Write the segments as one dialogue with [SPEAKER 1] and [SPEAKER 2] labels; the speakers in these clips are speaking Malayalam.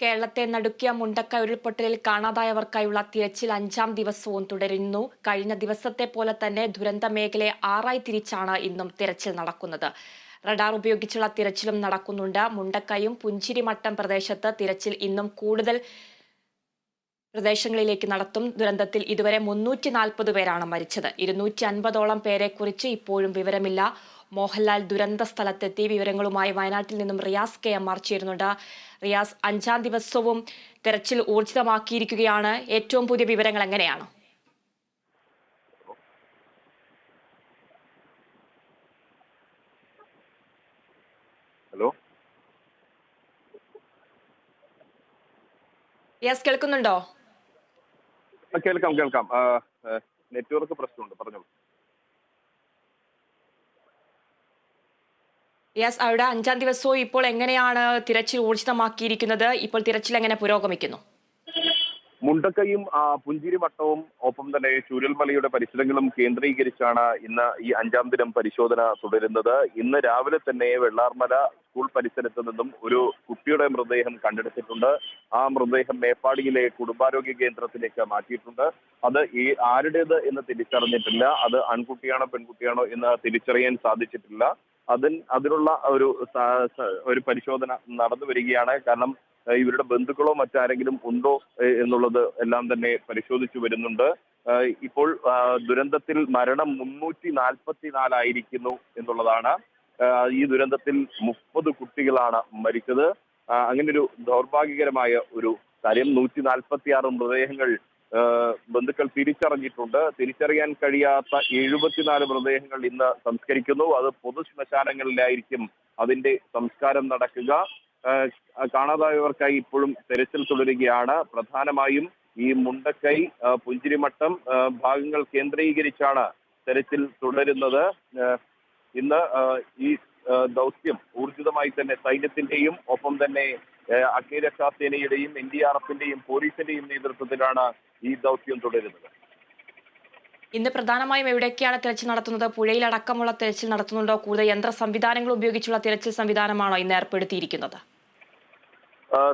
[SPEAKER 1] കേരളത്തെ നടുക്കിയ മുണ്ടക്ക ഉരുൾപൊട്ടലിൽ കാണാതായവർക്കായുള്ള തിരച്ചിൽ അഞ്ചാം ദിവസവും തുടരുന്നു. കഴിഞ്ഞ ദിവസത്തെ പോലെ തന്നെ ദുരന്ത മേഖലയെ ആറായി തിരിച്ചാണ് ഇന്നും തിരച്ചിൽ നടക്കുന്നത്. റഡാർ ഉപയോഗിച്ചുള്ള തിരച്ചിലും നടക്കുന്നുണ്ട്. മുണ്ടക്കയും പുഞ്ചിരിമട്ടം പ്രദേശത്ത് തിരച്ചിൽ ഇന്നും കൂടുതൽ പ്രദേശങ്ങളിലേക്ക് നടത്തും. ദുരന്തത്തിൽ ഇതുവരെ മുന്നൂറ്റി നാൽപ്പത് പേരാണ് മരിച്ചത്. ഇരുന്നൂറ്റി അൻപതോളം പേരെക്കുറിച്ച് ഇപ്പോഴും വിവരമില്ല. മോഹൻലാൽ ദുരന്ത സ്ഥലത്തെത്തി. വിവരങ്ങളുമായി വയനാട്ടിൽ നിന്നും റിയാസ് കെ എം ആർ ചേരുന്നുണ്ട് റിയാസ് അഞ്ചാം ദിവസവും തെരച്ചിൽ ഊർജിതമാക്കിയിരിക്കുകയാണ്. ഏറ്റവും പുതിയ വിവരങ്ങൾ എങ്ങനെയാണ്?
[SPEAKER 2] ഹലോ?
[SPEAKER 1] റിയാസ് കേൾക്കുന്നുണ്ടോ?
[SPEAKER 2] കേൾക്കാം കേൾക്കാം. നെറ്റ്വർക്ക് പ്രശ്നമുണ്ട്
[SPEAKER 1] റിയാസ് അവിടെ അഞ്ചാം ദിവസവും ഇപ്പോൾ എങ്ങനെയാണ് തിരച്ചിൽ ഊർജിതമാക്കിയിരിക്കുന്നത്? ഇപ്പോൾ തിരച്ചിൽ എങ്ങനെ പുരോഗമിക്കുന്നു?
[SPEAKER 2] മുണ്ടക്കയും പുഞ്ചിരി വട്ടവും ഒപ്പം തന്നെ ചൂരൽമലയുടെ പരിസരങ്ങളും കേന്ദ്രീകരിച്ചാണ് ഇന്ന് ഈ അഞ്ചാം ദിനം പരിശോധന തുടരുന്നത്. ഇന്ന് രാവിലെ തന്നെ വെള്ളാർമല സ്കൂൾ പരിസരത്ത് നിന്നും ഒരു കുട്ടിയുടെ മൃതദേഹം കണ്ടെടുത്തിട്ടുണ്ട്. ആ മൃതദേഹം മേപ്പാടിയിലെ കുടുംബാരോഗ്യ കേന്ദ്രത്തിലേക്ക് മാറ്റിയിട്ടുണ്ട്. അത് ഈ ആരുടേത് എന്ന് തിരിച്ചറിഞ്ഞിട്ടില്ല. അത് ആൺകുട്ടിയാണോ പെൺകുട്ടിയാണോ എന്ന് തിരിച്ചറിയാൻ സാധിച്ചിട്ടില്ല. അതിൽ അതിനുള്ള ഒരു ഒരു പരിശോധന നടന്നു വരികയാണ്. കാരണം ഇവരുടെ ബന്ധുക്കളോ മറ്റാരെങ്കിലും ഉണ്ടോ എന്നുള്ളത് എല്ലാം തന്നെ പരിശോധിച്ചു വരുന്നുണ്ട്. ഇപ്പോൾ ദുരന്തത്തിൽ മരണം മുന്നൂറ്റി നാൽപ്പത്തി നാലായിരിക്കുന്നു എന്നുള്ളതാണ് ഈ ദുരന്തത്തിൽ മുപ്പത് കുട്ടികളാണ് മരിച്ചത്. അങ്ങനെ ഒരു ദൗർഭാഗ്യകരമായ ഒരു കാര്യം. നൂറ്റി നാൽപ്പത്തി ആറ് മൃതദേഹങ്ങൾ ബന്ധുക്കൾ തിരിച്ചറിഞ്ഞിട്ടുണ്ട്. തിരിച്ചറിയാൻ കഴിയാത്ത എഴുപത്തിനാല് മൃതദേഹങ്ങൾ ഇന്ന് സംസ്കരിക്കുന്നു. അത് പൊതു ശ്മശാനങ്ങളിലായിരിക്കും അതിന്റെ സംസ്കാരം നടക്കുക. കാണാതായവർക്കായി ഇപ്പോഴും തെരച്ചിൽ തുടരുകയാണ്. പ്രധാനമായും ഈ മുണ്ടക്കൈ പുഞ്ചിരിമട്ടം ഭാഗങ്ങൾ കേന്ദ്രീകരിച്ചാണ് തെരച്ചിൽ തുടരുന്നത്. ഇന്ന് ഈ ദൗത്യം ഊർജിതമായി തന്നെ സൈന്യത്തിന്റെയും ഒപ്പം തന്നെ അഗ്നിരക്ഷാസേനയുടെയും എൻ ഡി ആർ എഫിന്റെയും പോലീസിന്റെയും നേതൃത്വത്തിലാണ് ഈ ദൗത്യം തുടരുന്നത്.
[SPEAKER 1] ഇന്ന് പ്രധാനമായും എവിടെയൊക്കെയാണ് തിരച്ചിൽ നടത്തുന്നത്? പുഴയിലടക്കമുള്ള തിരച്ചിൽ നടത്തുന്നുണ്ടോ? കൂടുതൽ യന്ത്ര സംവിധാനങ്ങൾ ഉപയോഗിച്ചുള്ള തിരച്ചിൽ സംവിധാനമാണോ ഇന്ന് ഏർപ്പെടുത്തിയിരിക്കുന്നത്?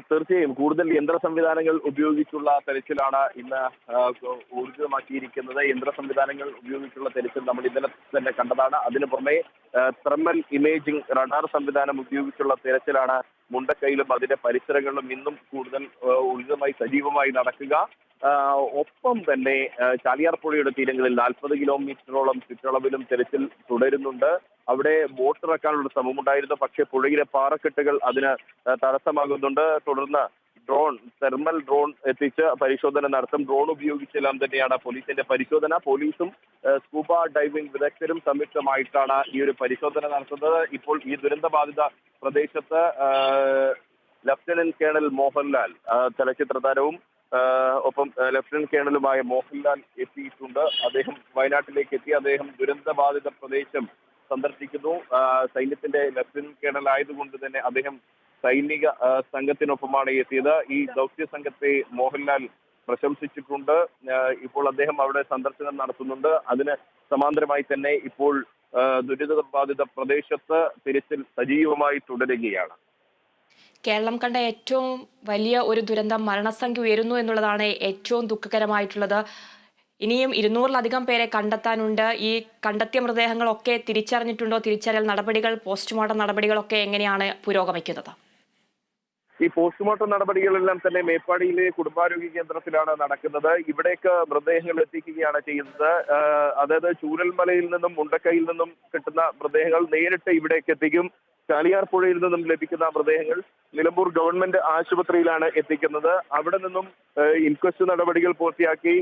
[SPEAKER 2] തീർച്ചയായും. കൂടുതൽ യന്ത്ര സംവിധാനങ്ങൾ ഉപയോഗിച്ചുള്ള തെരച്ചിലാണ് ഇന്ന് ഊർജിതമാക്കിയിരിക്കുന്നത് യന്ത്ര സംവിധാനങ്ങൾ ഉപയോഗിച്ചുള്ള തെരച്ചിൽ നമ്മൾ ഇന്നലെ തന്നെ കണ്ടതാണ്. അതിനു പുറമെ തെർമൽ ഇമേജിംഗ് റഡാർ സംവിധാനം ഉപയോഗിച്ചുള്ള തെരച്ചിലാണ് മുണ്ടക്കൈയിലും അതിന്റെ പരിസരങ്ങളിലും ഇന്നും കൂടുതൽ ഉചിതമായി സജീവമായി നടക്കുക. ഒപ്പം തന്നെ ചാലിയാർ പുഴയുടെ തീരങ്ങളിൽ നാൽപ്പത് കിലോമീറ്ററോളം ചുറ്റളവിലും തെരച്ചിൽ തുടരുന്നുണ്ട്. അവിടെ ബോട്ട് ഇറക്കാനുള്ള ശ്രമമുണ്ടായിരുന്നു. പക്ഷേ പുഴയിലെ പാറക്കെട്ടുകൾ അതിന് തടസ്സമാകുന്നുണ്ട്. തുടർന്ന് ഡ്രോൺ തെർമൽ ഡ്രോൺ എത്തിച്ച് പരിശോധന നടത്തും. ഡ്രോൺ ഉപയോഗിച്ചെല്ലാം തന്നെയാണ് പോലീസിന്റെ പരിശോധന. പോലീസും സ്കൂബ ഡൈവിംഗ് വിദഗ്ധരും സംയുക്തമായിട്ടാണ് ഈ ഒരു പരിശോധന നടത്തുന്നത്. ഇപ്പോൾ ഈ ദുരന്തബാധിത പ്രദേശത്ത് ആ, ലഫ്റ്റനന്റ് കേണൽ മോഹൻലാൽ ചലച്ചിത്ര താരവും ഒപ്പം ലഫ്റ്റനന്റ് കേണലുമായ മോഹൻലാൽ എത്തിയിട്ടുണ്ട്. അദ്ദേഹം വയനാട്ടിലേക്ക് എത്തി. അദ്ദേഹം ദുരന്തബാധിത പ്രദേശം സന്ദർശിക്കുന്നു. സൈന്യത്തിന്റെ ലഫ്റ്റനന്റ് കേണൽ ആയതുകൊണ്ട് തന്നെ അദ്ദേഹം സൈനിക സംഘത്തിനൊപ്പമാണ് എത്തിയത്. ഈ ദൗത്യ സംഘത്തെ മോഹൻലാൽ പ്രശംസിച്ചിട്ടുണ്ട്. ഇപ്പോൾ അദ്ദേഹം അവിടെ സന്ദർശനം നടത്തുന്നുണ്ട്. അതിന് സമാന്തരമായി തന്നെ ഇപ്പോൾ ദുരിത ബാധിത പ്രദേശത്ത് തിരച്ചിൽ സജീവമായി തുടരുകയാണ്.
[SPEAKER 1] കേരളം കണ്ട ഏറ്റവും വലിയ ഒരു ദുരന്തം മരണസംഖ്യ ഉയരുന്നു എന്നുള്ളതാണ് ഏറ്റവും ദുഃഖകരമായിട്ടുള്ളത്. ഇനിയും ഇരുന്നൂറിലധികം പേരെ കണ്ടെത്താനുണ്ട്. ഈ കണ്ടെത്തിയ മൃതദേഹങ്ങളൊക്കെ തിരിച്ചറിഞ്ഞിട്ടുണ്ടോ? തിരിച്ചറിയൽ നടപടികൾ പോസ്റ്റ്മോർട്ടം നടപടികളൊക്കെ എങ്ങനെയാണ് പുരോഗമിക്കുന്നത്?
[SPEAKER 2] ഈ പോസ്റ്റ്മോർട്ടം നടപടികളെല്ലാം തന്നെ മേപ്പാടിയിലെ കുടുംബാരോഗ്യ കേന്ദ്രത്തിലാണ് നടക്കുന്നത്. ഇവിടേക്ക് മൃതദേഹങ്ങൾ എത്തിക്കുകയാണ് ചെയ്യുന്നത്. അതായത് ചൂരൽമലയിൽ നിന്നും മുണ്ടക്കയിൽ നിന്നും കിട്ടുന്ന മൃതദേഹങ്ങൾ നേരിട്ട് ഇവിടേക്ക് എത്തിക്കും. ചാലിയാർ പുഴയിൽ നിന്നും ലഭിക്കുന്ന മൃതദേഹങ്ങൾ നിലമ്പൂർ ഗവൺമെന്റ് ആശുപത്രിയിലാണ് എത്തിക്കുന്നത്. അവിടെ നിന്നും ഇൻക്വസ്റ്റ് നടപടികൾ പൂർത്തിയാക്കി.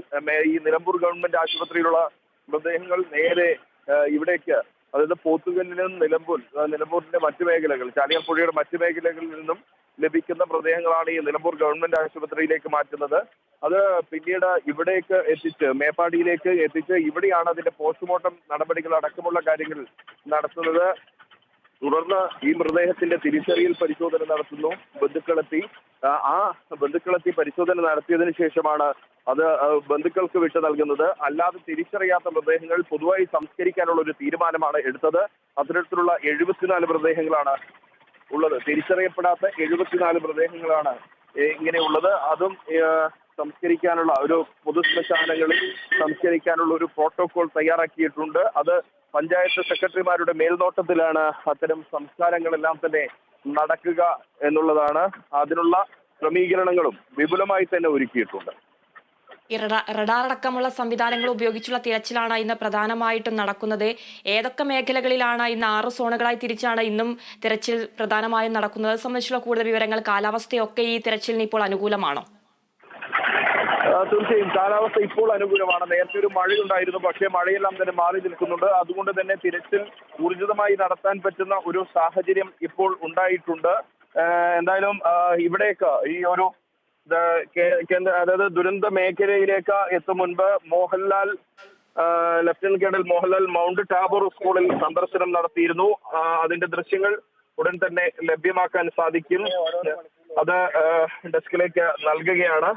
[SPEAKER 2] ഈ നിലമ്പൂർ ഗവൺമെന്റ് ആശുപത്രിയിലുള്ള മൃതദേഹങ്ങൾ നേരെ ഇവിടേക്ക് അതായത് പോത്തുകല്ലിനും നിലമ്പൂർ ആഹ് നിലമ്പൂരിന്റെ മറ്റു മേഖലകൾ ചാലിയാർ പുഴയുടെ മറ്റു മേഖലകളിൽ നിന്നും ലഭിക്കുന്ന പ്രദേഹങ്ങളാണ് ഈ നിലമ്പൂർ ഗവൺമെന്റ് ആശുപത്രിയിലേക്ക് മാറ്റുന്നത്. അത് പിന്നീട് ഇവിടേക്ക് എത്തിച്ച് മേപ്പാടിയിലേക്ക് എത്തിച്ച് ഇവിടെയാണ് അതിന്റെ പോസ്റ്റ്മോർട്ടം നടപടികൾ അടക്കമുള്ള കാര്യങ്ങൾ നടത്തുന്നത്. തുടർന്ന് ഈ മൃതദേഹത്തിന്റെ തിരിച്ചറിയൽ പരിശോധന നടത്തുന്നു ബന്ധുക്കളെത്തി. ആ ബന്ധുക്കളെത്തി പരിശോധന നടത്തിയതിനു ശേഷമാണ് അത് ബന്ധുക്കൾക്ക് വിട്ടു നൽകുന്നത്. അല്ലാതെ തിരിച്ചറിയാത്ത മൃതദേഹങ്ങൾ പൊതുവായി സംസ്കരിക്കാനുള്ള ഒരു തീരുമാനമാണ് എടുത്തത്. അത്തരത്തിലുള്ള എഴുപത്തിനാല് മൃതദേഹങ്ങളാണ് ഉള്ളത്. തിരിച്ചറിയപ്പെടാത്ത എഴുപത്തിനാല് മൃതദേഹങ്ങളാണ് ഇങ്ങനെയുള്ളത് അതും സംസ്കരിക്കാനുള്ള ഒരു പൊതു ശ്മശാനങ്ങളിൽ സംസ്കരിക്കാനുള്ള ഒരു പ്രോട്ടോകോൾ തയ്യാറാക്കിയിട്ടുണ്ട്. അത് പഞ്ചായത്ത് സെക്രട്ടറിമാരുടെ മേൽനോട്ടത്തിലാണ് അത്തരം സംസ്കാരങ്ങളെല്ലാം തന്നെ നടക്കുക എന്നുള്ളതാണ്. അതിനുള്ള ക്രമീകരണങ്ങളും വിപുലമായി തന്നെ ഒരുക്കിയിട്ടുണ്ട്.
[SPEAKER 1] ഈ റഡാ- റഡാർ അടക്കമുള്ള സംവിധാനങ്ങൾ ഉപയോഗിച്ചുള്ള തിരച്ചിലാണ് ഇന്ന് പ്രധാനമായിട്ടും നടക്കുന്നത്. ഏതൊക്കെ മേഖലകളിലാണ് ഇന്ന് ആറ് സോണുകളായി തിരിച്ചാണ് ഇന്നും തിരച്ചിൽ പ്രധാനമായും നടക്കുന്നത്? സംബന്ധിച്ചുള്ള കൂടുതൽ വിവരങ്ങൾ കാലാവസ്ഥയൊക്കെ ഈ തിരച്ചിലിന് ഇപ്പോൾ അനുകൂലമാണോ?
[SPEAKER 2] തീർച്ചയായും. കാലാവസ്ഥ ഇപ്പോൾ അനുകൂലമാണ്. നേരത്തെ ഒരു മഴയുണ്ടായിരുന്നു പക്ഷേ മഴയെല്ലാം തന്നെ മാറി നിൽക്കുന്നുണ്ട്. അതുകൊണ്ട് തന്നെ തിരച്ചിൽ ഊർജിതമായി നടത്താൻ പറ്റുന്ന ഒരു സാഹചര്യം ഇപ്പോൾ ഉണ്ടായിട്ടുണ്ട്. എന്തായാലും ഇവിടേക്ക് ഈ ഒരു കേന്ദ്ര അതായത് ദുരന്ത മേഖലയിലേക്ക് എത്തും മുൻപ് Mohanlal lieutenant colonel Mohanlal Mount Tabor സ്കൂളിൽ സന്ദർശനം നടത്തിയിരുന്നു. അതിന്റെ ദൃശ്യങ്ങൾ ഉടൻ തന്നെ ലഭ്യമാക്കാൻ സാധിക്കും. അത് ഡെസ്കിലേക്ക് നൽകുകയാണ്.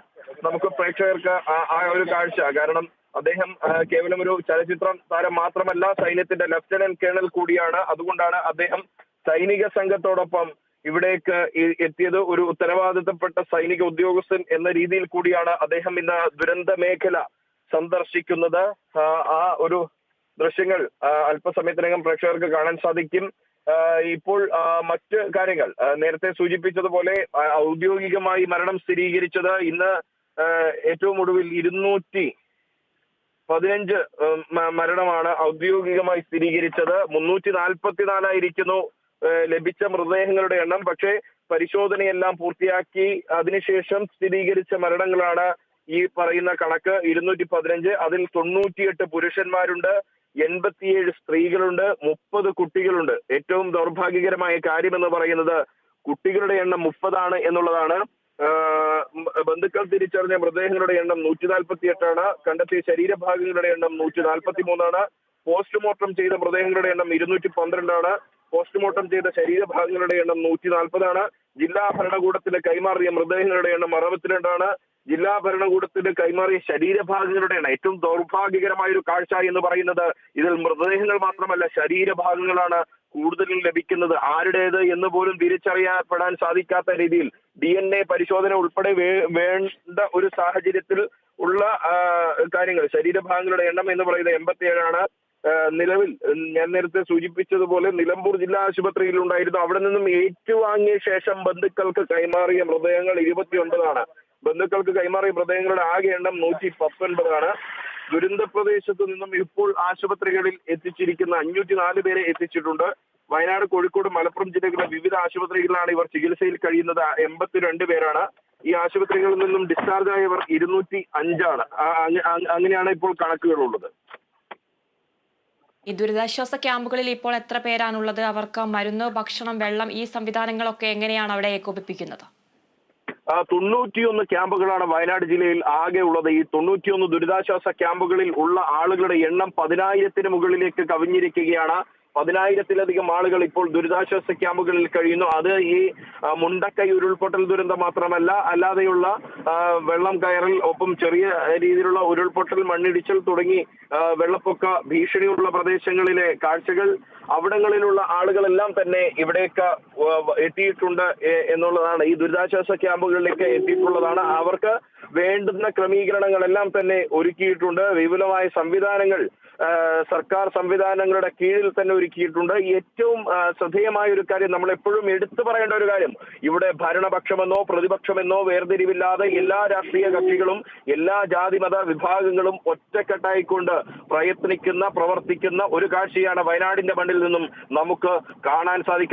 [SPEAKER 2] നമുക്ക് പ്രേക്ഷകർക്ക് ആ ഒരു കാഴ്ച. കാരണം അദ്ദേഹം കേവലം ഒരു ചലച്ചിത്ര താരം മാത്രമല്ല സൈന്യത്തിന്റെ ലഫ്റ്റനന്റ് കേണൽ കൂടിയാണ്. അതുകൊണ്ടാണ് അദ്ദേഹം സൈനിക സംഘത്തോടൊപ്പം ഇവിടേക്ക് എത്തിയത് ഒരു ഉത്തരവാദിത്തപ്പെട്ട സൈനിക ഉദ്യോഗസ്ഥൻ എന്ന രീതിയിൽ കൂടിയാണ് അദ്ദേഹം ഇന്ന് ദുരന്ത മേഖല സന്ദർശിക്കുന്നത്. ആ, ഒരു ദൃശ്യങ്ങൾ അല്പസമയത്തിനകം പ്രേക്ഷകർക്ക് കാണാൻ സാധിക്കും. ഇപ്പോൾ മറ്റ് കാര്യങ്ങൾ നേരത്തെ സൂചിപ്പിച്ചതുപോലെ ഔദ്യോഗികമായി മരണം സ്ഥിരീകരിച്ചത് ഇന്ന് ഏറ്റവും ഒടുവിൽ ഇരുന്നൂറ്റി പതിനഞ്ച് മരണമാണ് ഔദ്യോഗികമായി സ്ഥിരീകരിച്ചത്. മുന്നൂറ്റി നാൽപ്പത്തിനാലായിരിക്കുന്നു ലഭിച്ച മൃതദേഹങ്ങളുടെ എണ്ണം. പക്ഷേ പരിശോധനയെല്ലാം പൂർത്തിയാക്കി അതിനുശേഷം സ്ഥിരീകരിച്ച മരണങ്ങളാണ് ഈ പറയുന്ന കണക്ക്. ഇരുന്നൂറ്റി പതിനഞ്ച് അതിൽ തൊണ്ണൂറ്റിയെട്ട് പുരുഷന്മാരുണ്ട് എൺപത്തിയേഴ് സ്ത്രീകളുണ്ട് മുപ്പത് കുട്ടികളുണ്ട്. ഏറ്റവും ദൗർഭാഗ്യകരമായ കാര്യം എന്ന് പറയുന്നത് കുട്ടികളുടെ എണ്ണം മുപ്പതാണ് എന്നുള്ളതാണ്. ബന്ധുക്കൾ തിരിച്ചറിഞ്ഞ മൃതദേഹങ്ങളുടെ എണ്ണം നൂറ്റി നാൽപ്പത്തി എട്ടാണ് കണ്ടെത്തിയ ശരീരഭാഗങ്ങളുടെ എണ്ണം നൂറ്റി നാൽപ്പത്തി മൂന്നാണ് പോസ്റ്റ്മോർട്ടം ചെയ്ത മൃതദേഹങ്ങളുടെ എണ്ണം ഇരുന്നൂറ്റി പന്ത്രണ്ടാണ് പോസ്റ്റ്മോർട്ടം ചെയ്ത ശരീരഭാഗങ്ങളുടെ എണ്ണം നൂറ്റി നാൽപ്പതാണ് ജില്ലാ ഭരണകൂടത്തിന് കൈമാറിയ മൃതദേഹങ്ങളുടെ എണ്ണം അറുപത്തിരണ്ടാണ്. ജില്ലാ ഭരണകൂടത്തിന് കൈമാറിയ ശരീരഭാഗങ്ങളുടെ എണ്ണം ഏറ്റവും ദൗർഭാഗ്യകരമായ ഒരു കാഴ്ച എന്ന് പറയുന്നത് ഇതിൽ മൃതദേഹങ്ങൾ മാത്രമല്ല ശരീരഭാഗങ്ങളാണ് കൂടുതലും ലഭിക്കുന്നത്. ആരുടേത് എന്ന് പോലും തിരിച്ചറിയപ്പെടാൻ സാധിക്കാത്ത രീതിയിൽ ഡി എൻ എ പരിശോധന ഉൾപ്പെടെ വേണ്ട ഒരു സാഹചര്യത്തിൽ ഉള്ള കാര്യങ്ങൾ. ശരീരഭാഗങ്ങളുടെ എണ്ണം എന്ന് പറയുന്നത് എൺപത്തിയേഴാണ്. നിലവിൽ ഞാൻ നേരത്തെ സൂചിപ്പിച്ചതുപോലെ നിലമ്പൂർ ജില്ലാ ആശുപത്രിയിൽ ഉണ്ടായിരുന്നു അവിടെ നിന്നും ഏറ്റുവാങ്ങിയ ശേഷം ബന്ധുക്കൾക്ക് കൈമാറിയ മൃതദേഹങ്ങൾ ഇരുപത്തിയൊൻപതാണ്. ബന്ധുക്കൾക്ക് കൈമാറിയ മൃതദേഹങ്ങളുടെ ആകെ എണ്ണം നൂറ്റി പത്തൊൻപതാണ് ദുരന്ത പ്രദേശത്ത് നിന്നും ഇപ്പോൾ ആശുപത്രികളിൽ എത്തിച്ചിരിക്കുന്ന അഞ്ഞൂറ്റി നാല് പേരെ എത്തിച്ചിട്ടുണ്ട്. വയനാട് കോഴിക്കോട് മലപ്പുറം ജില്ലകളിലെ വിവിധ ആശുപത്രികളിലാണ് ഇവർ ചികിത്സയിൽ കഴിയുന്നത്. എൺപത്തിരണ്ട് പേരാണ്. ഈ ആശുപത്രികളിൽ നിന്നും ഡിസ്ചാർജ് ആയവർ ഇരുന്നൂറ്റി അഞ്ചാണ് അങ്ങനെയാണ് ഇപ്പോൾ കണക്കുകളുള്ളത്
[SPEAKER 1] ഈ ദുരിതാശ്വാസ ക്യാമ്പുകളിൽ ഇപ്പോൾ എത്ര പേരാണുള്ളത്? അവർക്ക് മരുന്ന് ഭക്ഷണം വെള്ളം ഈ സംവിധാനങ്ങളൊക്കെ എങ്ങനെയാണ് അവിടെ ഏകോപിപ്പിക്കുന്നത്?
[SPEAKER 2] തൊണ്ണൂറ്റിയൊന്ന് ക്യാമ്പുകളാണ് വയനാട് ജില്ലയിൽ ആകെ ഉള്ളത്. ഈ തൊണ്ണൂറ്റിയൊന്ന് ദുരിതാശ്വാസ ക്യാമ്പുകളിൽ ഉള്ള ആളുകളുടെ എണ്ണം പതിനായിരത്തിന് മുകളിലേക്ക് കവിഞ്ഞിരിക്കുകയാണ്. പതിനായിരത്തിലധികം ആളുകൾ ഇപ്പോൾ ദുരിതാശ്വാസ ക്യാമ്പുകളിൽ കഴിയുന്നു. അത് ഈ മുണ്ടക്കൈ ഉരുൾപൊട്ടൽ ദുരന്തം മാത്രമല്ല അല്ലാതെയുള്ള വെള്ളം കയറൽ ഒപ്പം ചെറിയ രീതിയിലുള്ള ഉരുൾപൊട്ടൽ മണ്ണിടിച്ചൽ തുടങ്ങി വെള്ളപ്പൊക്ക ഭീഷണിയുള്ള പ്രദേശങ്ങളിലെ കാഴ്ചകൾ അവിടങ്ങളിലുള്ള ആളുകളെല്ലാം തന്നെ ഇവിടേക്ക് എത്തിയിട്ടുണ്ട് എന്നുള്ളതാണ്. ഈ ദുരിതാശ്വാസ ക്യാമ്പുകളിലേക്ക് എത്തിയിട്ടുള്ളതാണ്. അവർക്ക് വേണ്ടുന്ന ക്രമീകരണങ്ങളെല്ലാം തന്നെ ഒരുക്കിയിട്ടുണ്ട്. വിപുലമായ സംവിധാനങ്ങൾ സർക്കാർ സംവിധാനങ്ങളുടെ കീഴിൽ തന്നെ ഒരുക്കിയിട്ടുണ്ട്. ഏറ്റവും ശ്രദ്ധേയമായ ഒരു കാര്യം നമ്മൾ എപ്പോഴും എടുത്തു പറയേണ്ട ഒരു കാര്യം. ഇവിടെ ഭരണപക്ഷമെന്നോ പ്രതിപക്ഷമെന്നോ വേർതിരിവില്ലാതെ എല്ലാ രാഷ്ട്രീയ കക്ഷികളും എല്ലാ ജാതി മത വിഭാഗങ്ങളും ഒറ്റക്കെട്ടായിക്കൊണ്ട് പ്രയത്നിക്കുന്ന പ്രവർത്തിക്കുന്ന ഒരു കാഴ്ചയാണ് വയനാടിന്റെ മണ്ണിൽ നിന്നും നമുക്ക് കാണാൻ സാധിക്കുന്നത്.